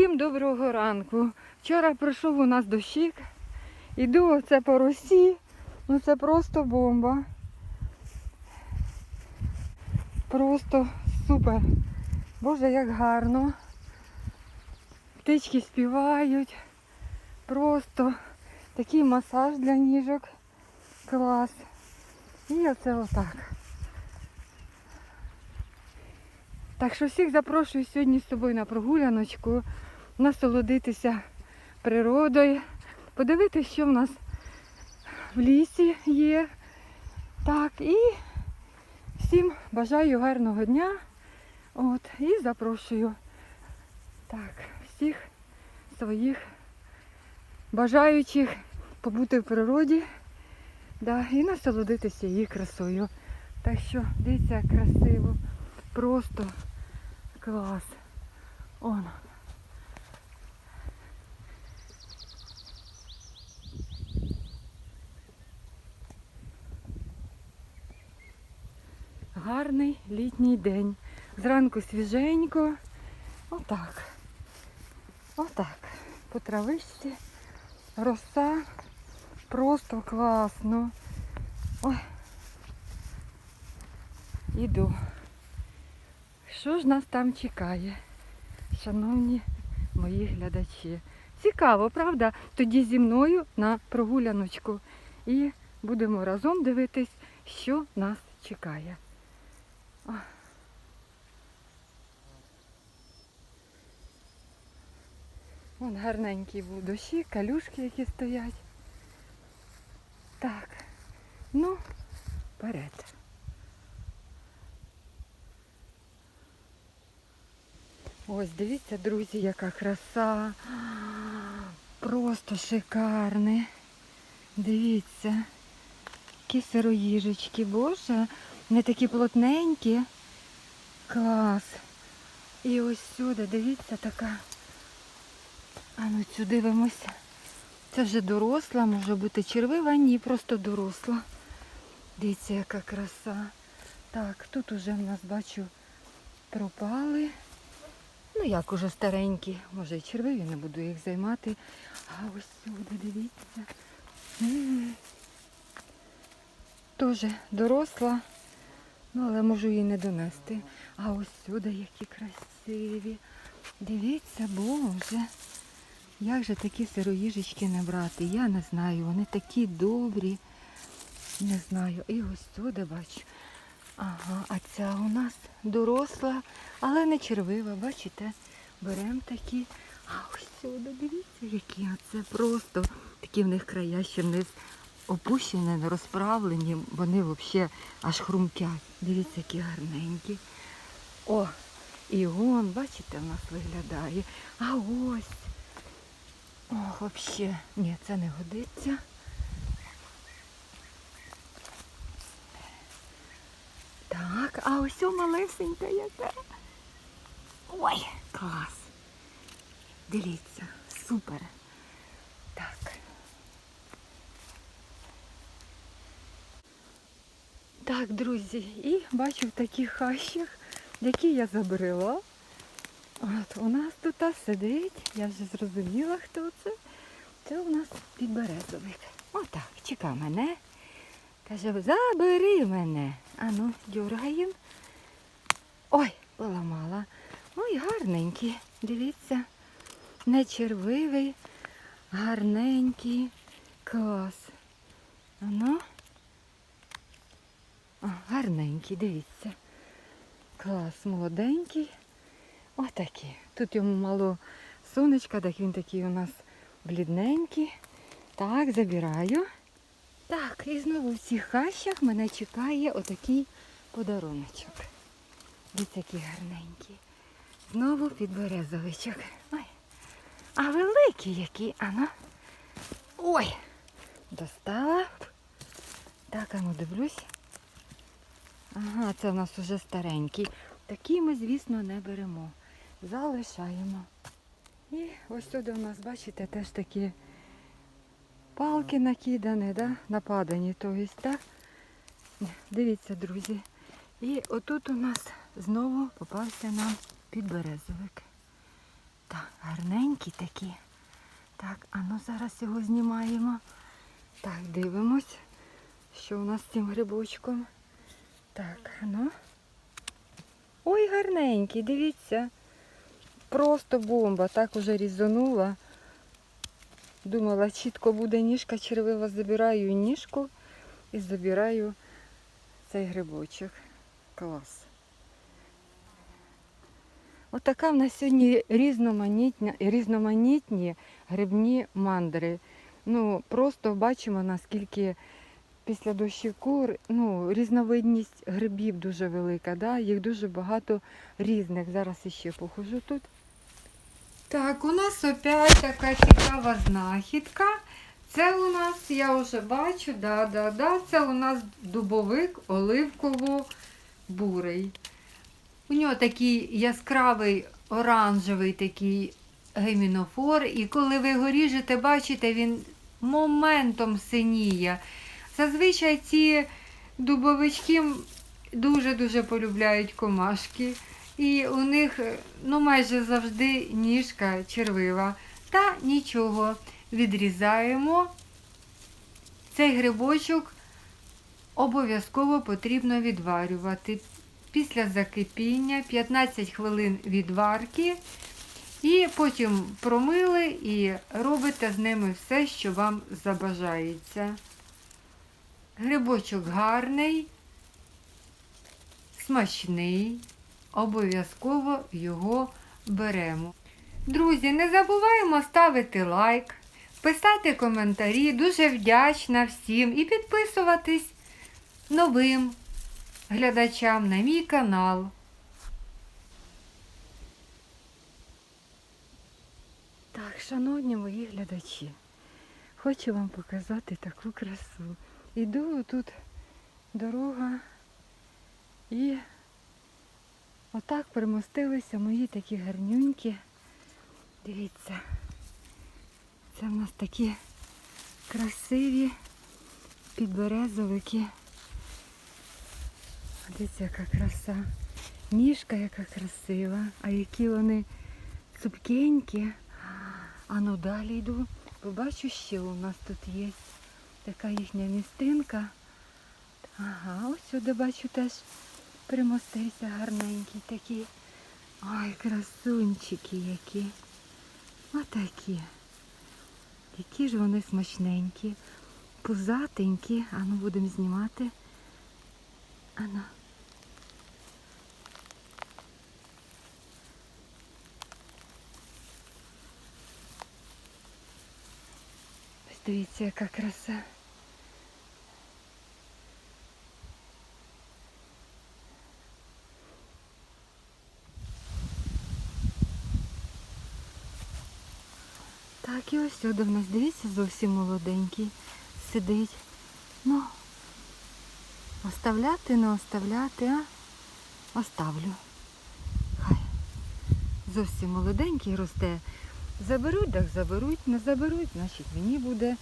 Всім доброго ранку. Вчора пройшов у нас дощик. Іду оце по росі. Ну це просто бомба. Просто супер. Боже, як гарно. Птички співають. Просто такий масаж для ніжок. Клас. І оце отак. Так що всіх запрошую сьогодні з собою на прогуляночку, насолодитися природою, подивитися, що в нас в лісі є. Так, і всім бажаю гарного дня. От, і запрошую так, всіх своїх бажаючих побути в природі да, і насолодитися її красою. Так що дивіться, красиво. Просто клас. Он. Гарний літній день. Зранку свіженько. Отак. Отак. По травичці. Роса. Просто класно. Ой. Іду. Що ж нас там чекає, шановні мої глядачі? Цікаво, правда? Тоді зі мною на прогуляночку. І будемо разом дивитись, що нас чекає. Вон гарненькі в дощі, калюшки, які стоять. Так, ну, вперед. Ось, дивіться, друзі, яка краса. Просто шикарне. Дивіться. Які сироїжечки, боже. Не такі плотненькі. Клас. І ось сюди, дивіться, така. А ну цю дивимося. Це вже доросла, може бути червива, ні, просто доросла. Дивіться, яка краса. Так, тут уже в нас бачу пропали. Ну як уже старенькі, може і червиві, не буду їх займати. А ось сюди, дивіться. Тоже доросла, ну але можу її не донести. А ось сюди які красиві. Дивіться, боже. Як же такі сироїжечки не брати? Я не знаю. Вони такі добрі. Не знаю. І ось сюди бачу. Ага, а ця у нас доросла, але не червива, бачите? Беремо такі. А ось сюди, дивіться, які оце просто такі в них края ще вниз опущені, не розправлені, вони взагалі аж хрумкять. Дивіться, які гарненькі. О, і он, бачите, в нас виглядає. А ось. Ох, взагалі, ні, це не годиться. Так, а ось о малесенька яка. Ой, клас. Дивіться, супер. Так, друзі, і бачу в таких хащах, які я забрела. От у нас тут сидить, я вже зрозуміла, хто це. Це у нас підберезовик. Отак, чека мене. Каже, забери мене. Ану, дергаємо. Ой, поламала. Ой, гарненький. Дивіться. Не червивий, гарненький. Клас. Ану. Гарненький, дивіться. Клас, молоденький. Отакий. Тут йому мало сонечка, так він такий у нас блідненький. Так, забираю. Так, і знову в цих хащах мене чекає отакий подаруночок. Дивіться, який гарненький. Знову підберезовичок. Ой. А великий який, ано. Ой! Достала. Так, ану дивлюсь. Ага, це в нас уже старенький. Такий ми, звісно, не беремо. Залишаємо. І ось сюди у нас, бачите, теж такі палки накидані, да? нападані. Тобто, так? Дивіться, друзі. І отут у нас знову попався нам підберезовик. Так. Гарненькі такі. Так, а ну зараз його знімаємо. Так, дивимось, що у нас з цим грибочком. Так, ну. Ой, гарненький, дивіться. Просто бомба. Так уже різанула. Думала, чітко буде ніжка червива, забираю ніжку і забираю цей грибочок. Клас. Отака в нас сьогодні різноманітні, різноманітні грибні мандри. Ну, просто бачимо, наскільки після дощівку ну, різновидність грибів дуже велика. Да? Їх дуже багато різних. Зараз іще похожу тут. Так, у нас опять така цікава знахідка. Це у нас, я вже бачу, да, да, да, це у нас дубовик оливково-бурий. У нього такий яскравий оранжевий такий гемінофор. І коли ви його ріжете, бачите, він моментом синіє. Зазвичай ці дубовички дуже-дуже полюбляють комашки. І у них е, ну, майже завжди ніжка червива. Та нічого, відрізаємо. Цей грибочок обов'язково потрібно відварювати. Після закипіння 15 хвилин відварки. І потім промили і робите з ними все, що вам забажається. Грибочок гарний, смачний. Обов'язково його беремо. Друзі, не забуваємо ставити лайк, писати коментарі. Дуже вдячна всім і підписуватись новим глядачам на мій канал. Так, шановні мої глядачі, хочу вам показати таку красу. Іду тут дорога і отак примостилися мої такі гарнюнькі. Дивіться, це в нас такі красиві підберезовики. Дивіться, яка краса. Ніжка яка красива, а які вони цупкенькі. А ну далі йду. Побачу, що у нас тут є. Така їхня містинка. Ага, ось сюди бачу теж примостився гарненький такий. Ой, красунчики які. Отакі. Які ж вони смачненькі, пузатенькі. А ну будемо знімати. Ану. Дивіться, яка краса. Так, і ось сюди в нас, дивіться, зовсім молоденький сидить. Ну, оставляти, не оставляти, а оставлю. Хай. Зовсім молоденький росте. Заберуть, так заберуть, не заберуть, значить мені буде.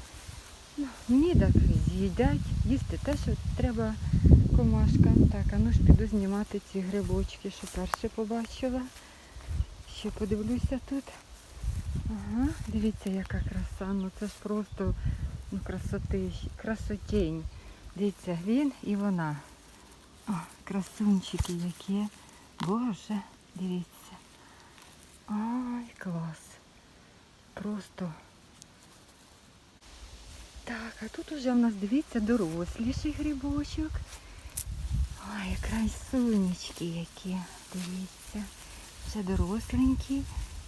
Ну, мені так з'їдять, їсти те, що треба комашкам. Так, а ну ж піду знімати ці грибочки, що перше побачила. Ще подивлюся тут. Ага, дивіться, яка краса. Ну це ж просто ну, красоти, красотень. Дивіться, він і вона. О, красунчики які. Боже, дивіться. Ай, клас. Просто. Так, а тут уже в нас, дивіться, доросліший грибочок. Ой, красунечки які. Дивіться. Вже доросленький.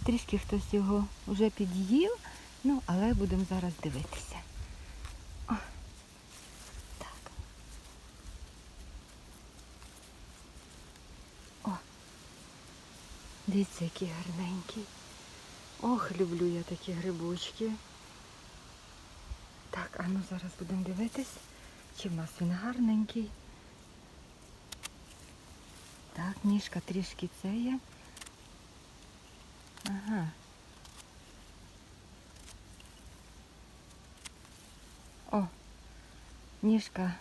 Трішки хтось його вже під'їв, ну, але будемо зараз дивитися. О, так. О, дивіться, який гарненький. Ох, люблю я такі грибочки. Так, а ну зараз будемо дивитись, чи в нас він гарненький. Так, ніжка трішки це є. Ага. О, ніжка.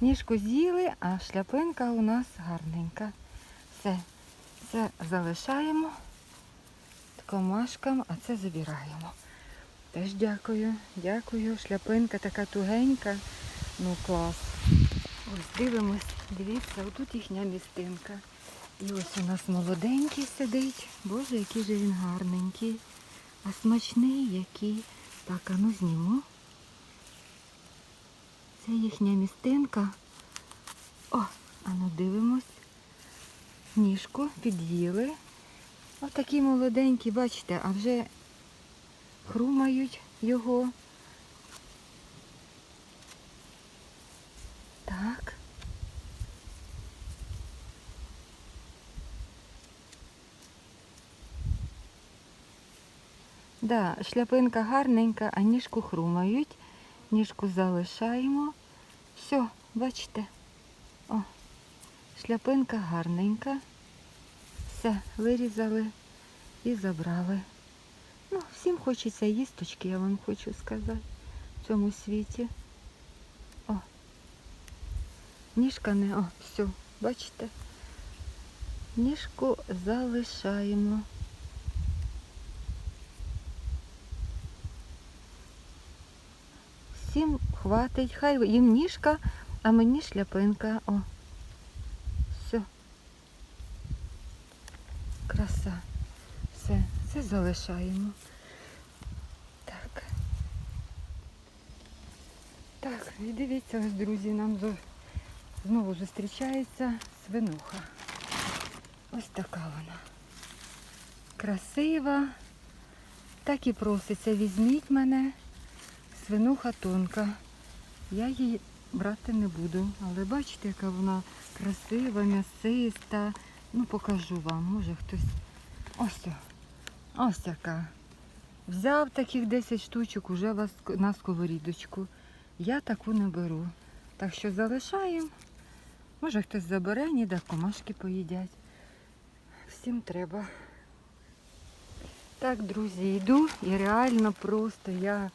Ніжку з'їли, а шляпинка у нас гарненька. Все, це залишаємо. Комашкам, а це забираємо. Теж дякую, дякую. Шляпинка така тугенька. Ну клас. Ось дивимось, дивіться, отут їхня містинка. І ось у нас молоденький сидить. Боже, який же він гарненький. А смачний який. Так, а ну зніму. Це їхня містинка. О, а ну дивимось. Ніжку під'їли. Отакі молоденькі, бачите, а вже хрумають його. Так. Да, шляпинка гарненька, а ніжку хрумають. Ніжку залишаємо. Все, бачите. О, шляпинка гарненька. Все, вирізали і забрали. Ну, всім хочеться їсточки, я вам хочу сказати, в цьому світі. О. Ніжка не, о, все, бачите? Ніжку залишаємо. Всім хватить, хай їм ніжка, а мені шляпинка. О. Все. Краса. Все, це залишаємо. Так. Так, і дивіться, ось, друзі, нам знову зустрічається свинуха. Ось така вона. Красива. Так і проситься, візьміть мене. Свинуха тонка. Я її брати не буду. Але бачите, яка вона красива, м'ясиста. Ну, покажу вам, може хтось. Ось. Ось яка. Взяв таких 10 штучок уже на сковорідочку. Я таку не беру. Так що залишаємо. Може хтось забере, ніде комашки поїдять. Всім треба. Так, друзі, йду і реально просто я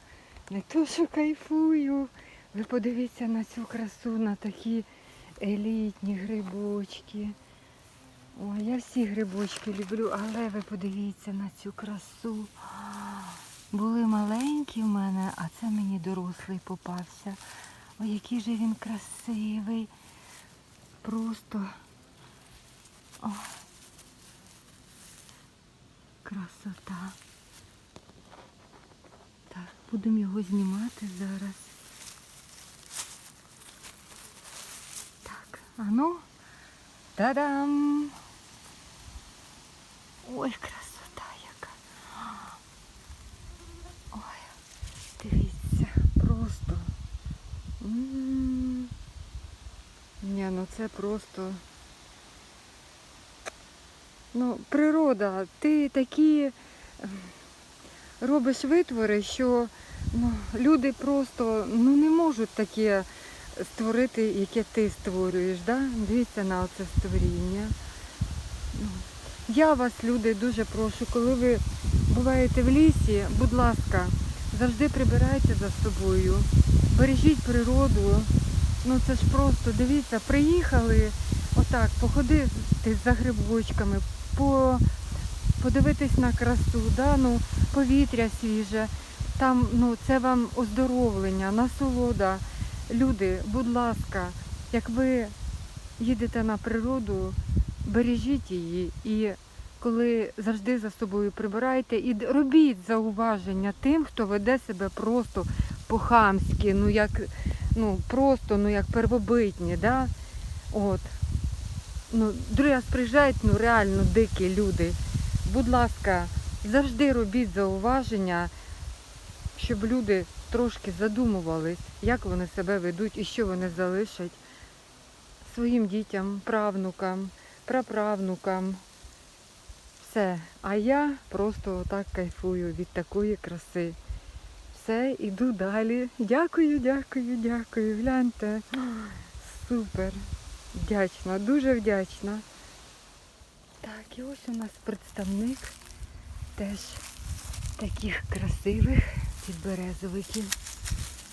не то, що кайфую. Ви подивіться на цю красу, на такі елітні грибочки. Ой, я всі грибочки люблю, але ви подивіться на цю красу. Були маленькі в мене, а це мені дорослий попався. Ой, який же він красивий. Просто О, красота. Так, будемо його знімати зараз. Так, а ну, та-дам! Ой, красота яка. Ой, дивіться, просто. М. Ні, ну це просто. Ну, природа, ти такі робиш витвори, що ну, люди просто ну, не можуть таке створити, яке ти створюєш. Да? Дивіться на це створіння. Ну, Я вас, люди, дуже прошу, коли ви буваєте в лісі, будь ласка, завжди прибирайте за собою, бережіть природу. Ну це ж просто, дивіться, приїхали отак, походити за грибочками, по, подивитись на красу, да? ну, повітря свіже. Там ну, це вам оздоровлення, насолода. Люди, будь ласка, як ви їдете на природу, бережіть її і коли завжди за собою прибирайте і робіть зауваження тим, хто веде себе просто по-хамськи, ну як ну просто ну як первобитні, да? От. Ну, другий приїжджають, ну реально дикі люди. Будь ласка, завжди робіть зауваження, щоб люди трошки задумувались, як вони себе ведуть і що вони залишать своїм дітям, правнукам, праправнукам. Все. А я просто так кайфую від такої краси. Все, іду далі. Дякую, дякую, дякую. Гляньте. Супер. Вдячна, дуже вдячна. Так, і ось у нас представник теж таких красивих підберезовиків.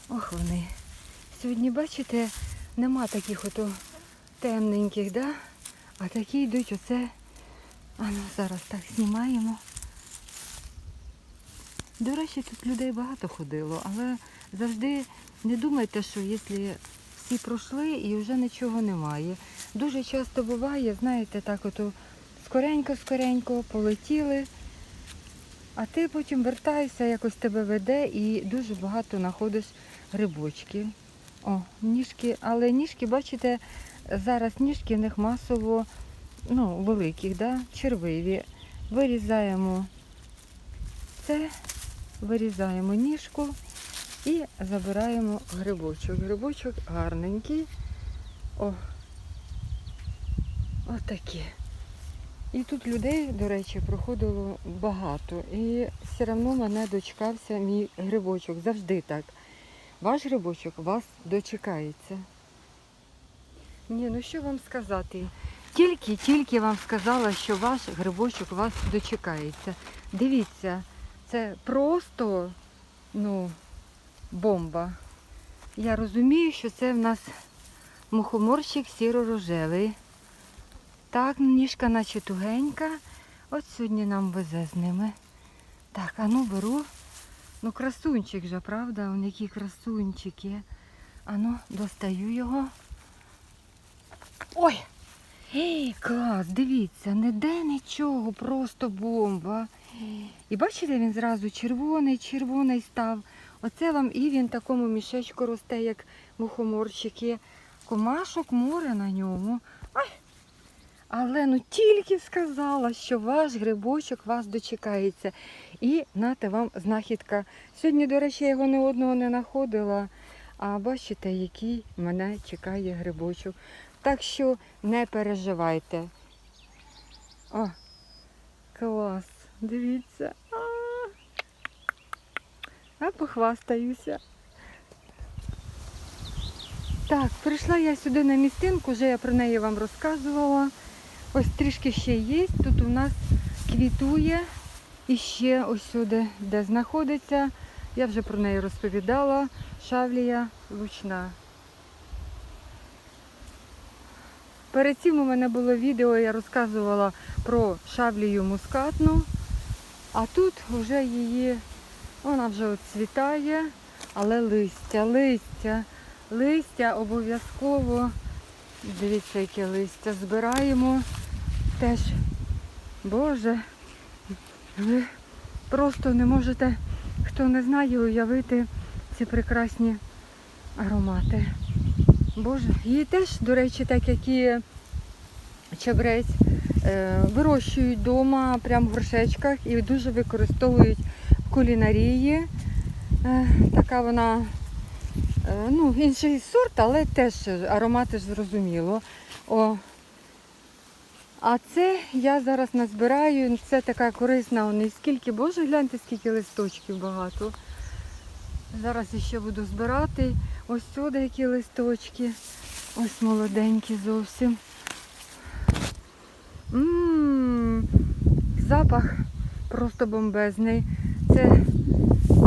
Ох вони. Сьогодні, бачите, нема таких ото темненьких, да? а такі йдуть оце. А ну зараз так знімаємо. До речі, тут людей багато ходило, але завжди не думайте, що якщо всі пройшли і вже нічого немає. Дуже часто буває, знаєте, так от скоренько-скоренько полетіли, а ти потім вертаєшся, якось тебе веде і дуже багато знаходиш грибочків. О, ніжки, але ніжки, бачите, зараз ніжки в них масово ну, великих, да? червиві. Вирізаємо це, вирізаємо ніжку і забираємо грибочок. Грибочок гарненький. О, отакі. І тут людей, до речі, проходило багато. І все одно мене дочекався мій грибочок. Завжди так. Ваш грибочок вас дочекається. Ні, ну що вам сказати? Тільки-тільки вам сказала, що ваш грибочок вас дочекається. Дивіться, це просто ну, бомба. Я розумію, що це в нас мухоморщик сіро-рожевий. Так, ніжка наче тугенька. От сьогодні нам везе з ними. Так, а ну беру. Ну, красунчик же, правда? Он які красунчики. А ну, достаю його. Ой! Ей, клас, дивіться, ніде нічого, просто бомба. І бачите, він зразу червоний, червоний став. Оце вам і він в такому мішечку росте, як мухоморчики. Комашок море на ньому. Ай! Але ну тільки сказала, що ваш грибочок вас дочекається. І нате вам знахідка. Сьогодні, до речі, я його не одного не знаходила. А бачите, який мене чекає грибочок. Так що не переживайте. О, клас, дивіться. А, похвастаюся. Так, прийшла я сюди на містинку, вже я про неї вам розказувала. Ось трішки ще є. Тут у нас квітує і ще ось сюди, де знаходиться. Я вже про неї розповідала. Шавлія лучна. Перед цим у мене було відео, я розказувала про шавлію мускатну, а тут вже її, вона вже цвітає, але листя, листя, листя обов'язково, дивіться, яке листя збираємо. Теж, Боже, ви просто не можете, хто не знає, уявити ці прекрасні аромати. Боже, її теж, до речі, так як і чабрець, е, вирощують вдома, прямо в горшечках і дуже використовують в кулінарії. Е, Така вона, е, ну, інший сорт, але теж аромати зрозуміло. О. А це я зараз назбираю, це така корисна, вони скільки, боже, гляньте, скільки листочків багато. Зараз ще буду збирати. Ось сюди які листочки. Ось молоденькі зовсім. Ммм, запах просто бомбезний. Це,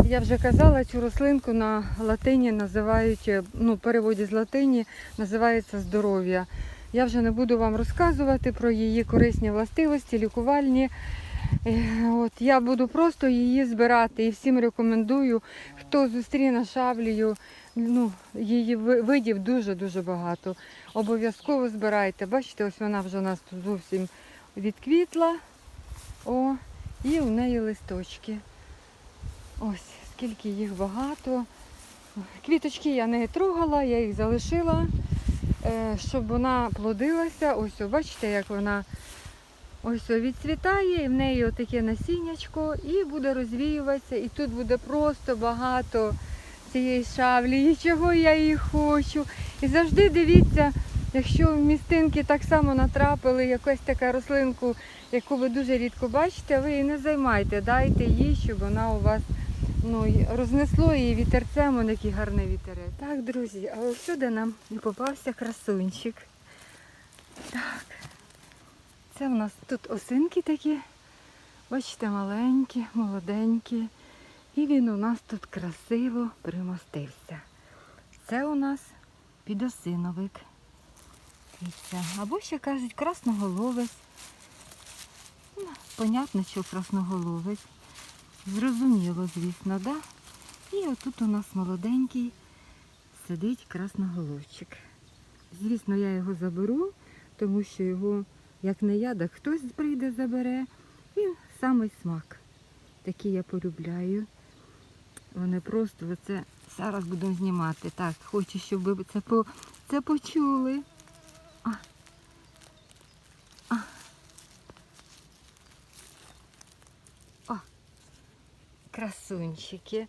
я вже казала, цю рослинку на латині називають, ну, в переводі з латині називається здоров'я. Я вже не буду вам розказувати про її корисні властивості, лікувальні. Е, От, я буду просто її збирати і всім рекомендую, хто зустріне шаблію, ну, її видів дуже-дуже багато. Обов'язково збирайте. Бачите, ось вона вже у нас тут зовсім відквітла. О, і у неї листочки. Ось, скільки їх багато. Квіточки я не трогала, я їх залишила, е, щоб вона плодилася. Ось, о, бачите, як вона ось о, відцвітає, і в неї отаке насіннячко, і буде розвіюватися. І тут буде просто багато цієї шавлі, і чого я її хочу. І завжди дивіться, якщо в містинки так само натрапили якусь таку рослинку, яку ви дуже рідко бачите, ви її не займайте, дайте їй, щоб вона у вас ну, рознесло її вітерцем, он який гарний вітерець. Так, друзі, а ось сюди нам і попався красунчик. Так. Це в нас тут осинки такі, бачите, маленькі, молоденькі. І він у нас тут красиво примостився. Це у нас підосиновик. Або ще кажуть красноголовець. Ну, Понятно, що красноголовець. Зрозуміло, звісно, да? І отут у нас молоденький сидить красноголовчик. Звісно, я його заберу, тому що його, як не я, так хтось прийде, забере. Він самий смак. Такі я полюбляю. Вони просто оце зараз будемо знімати. Так, хочу, щоб ви це, по, це почули. А. А. О, красунчики.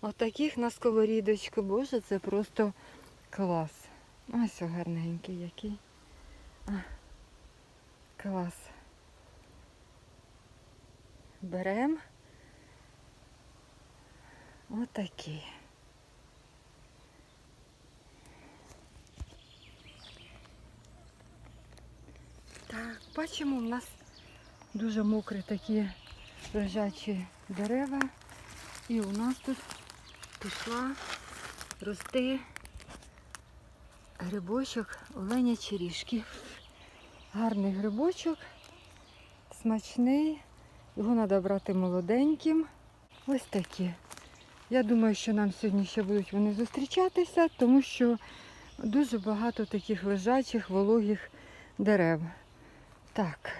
Отаких на сковорідочку, боже, це просто клас. Ось гарненький який. А, клас. Беремо. Отакі. Так, бачимо, у нас дуже мокрі такі лежачі дерева. І у нас тут пішла рости грибочок оленячі ріжки. Гарний грибочок, смачний. Його треба брати молоденьким. Ось такі. Я думаю, що нам сьогодні ще будуть вони зустрічатися, тому що дуже багато таких лежачих, вологих дерев. Так,